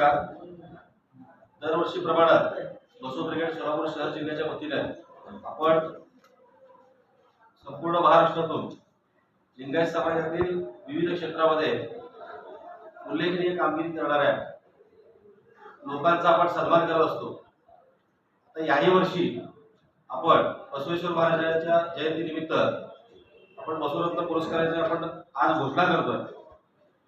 नमस्कार. दरवर्षीप्रमाणे बसो ब्रिगेड सोलापूर शहर जिल्ह्याच्या वतीने आपण संपूर्ण महाराष्ट्रातून लिंगायत समाजातील विविध क्षेत्रामध्ये उल्लेखनीय कामगिरी करणाऱ्या लोकांचा आपण सन्मान करत असतो. तर याही वर्षी आपण बसवेश्वर महाराजांच्या जयंतीनिमित्त आपण बसवरत्न पुरस्काराची आपण आज घोषणा करतोय.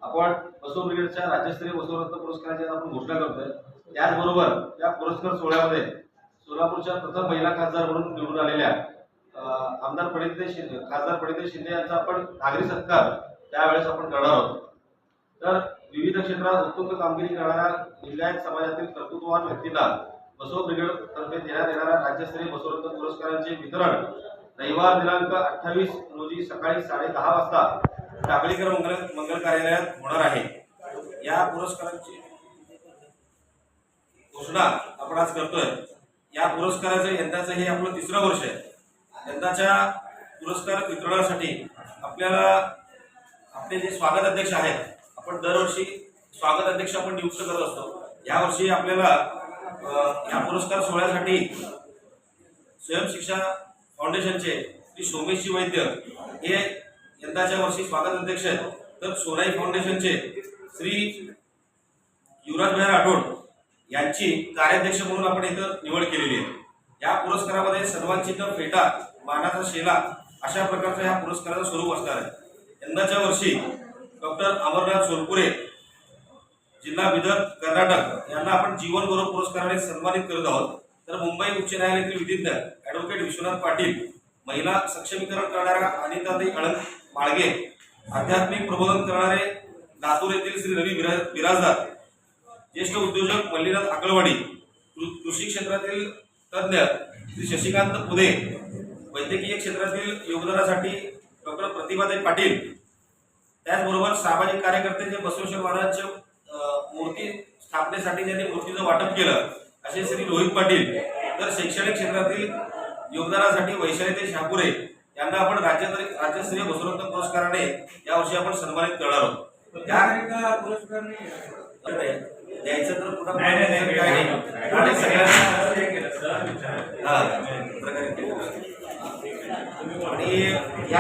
आपण बसव ब्रिगेडच्या राज्यस्तरीय बसवरत्न पुरस्काराची आपण घोषणा करतोय. त्याचबरोबर या पुरस्कार सोहळ्यामध्ये सोलापूरच्या प्रथम महिला खासदार म्हणून निवडून आलेल्या आमदार प्रणिते शिंदे खासदार प्रणिते शिंदे यांचा आपण नागरी सत्कार त्यावेळेस आपण करणार आहोत. तर विविध क्षेत्रात उत्तुंग कामगिरी करणाऱ्या लिंगायत समाजातील कर्तृत्ववान व्यक्तींना बसव ब्रिगेड तर्फे देण्यात येणाऱ्या राज्यस्तरीय बसवरत्न पुरस्कारांचे वितरण रविवार दिनांक अठ्ठावीस रोजी सकाळी साडे दहा वाजता टाकळीकर मंगल मंगल कार्यालयात होणार आहे. या पुरस्काराची घोषणा आपण आज करतोय. या पुरस्काराचं यंदाचं हे आपलं तिसरं वर्ष आहे. यंदाच्या पुरस्कार वितरणासाठी आपल्याला आपले जे स्वागत अध्यक्ष आहेत आपण दरवर्षी स्वागत अध्यक्ष आपण नियुक्त करत असतो. यावर्षी आपल्याला या पुरस्कार सोहळ्यासाठी स्वयंशिक्षा फाउंडेशनचे श्री सोमेशजी वैद्य हे यंदाच्या वर्षी स्वागत अध्यक्ष आहेत. तर सोनाई फाउंडेशनचे श्री युवराज भाई राठोड यांची कार्याध्यक्ष म्हणून आपण इथं निवड केलेली आहे. या पुरस्कारामध्ये सर्वांची तर फेटा मानाचा शेला अशा प्रकारचं या पुरस्काराचं स्वरूप असणार आहे. यंदाच्या वर्षी डॉक्टर अमरनाथ सोलपुरे जिल्हा विदर्भ कर्नाटक यांना आपण जीवन गौरव पुरस्काराने सन्मानित करत आहोत. तर मुंबई उच्च न्यायालयातील विधीज्ञ ॲडव्होकेट विश्वनाथ पाटील महिला सक्षमीकरण करणाऱ्या अनिताताई अळंग माळगे आध्यात्मिक प्रबोधन करणारे लातूर येथील श्री रवी बिराजदार ज्येष्ठ उद्योजक मल्लीनाथ आकळवाडी कृषी क्षेत्रातील तज्ज्ञ श्री शशिकांत पुदे वैद्यकीय क्षेत्रातील योगदानासाठी डॉक्टर प्रतिभाताई पाटील त्याचबरोबर सामाजिक कार्यकर्ते जे बसवेश्वर महाराजच्या मूर्ती स्थापनेसाठी ज्यांनी मूर्तीचं वाटप केलं असे श्री रोहित पाटील तर शैक्षणिक क्षेत्रातील योगदानासाठी वैशालीताई शापुरे यांना आपण राज्य राज्यस्तरीय बसवरत्न पुरस्काराने यावर्षी आपण सन्मानित करणार आहोत. द्यायचं तर पुन्हा सगळ्यांना. आणि या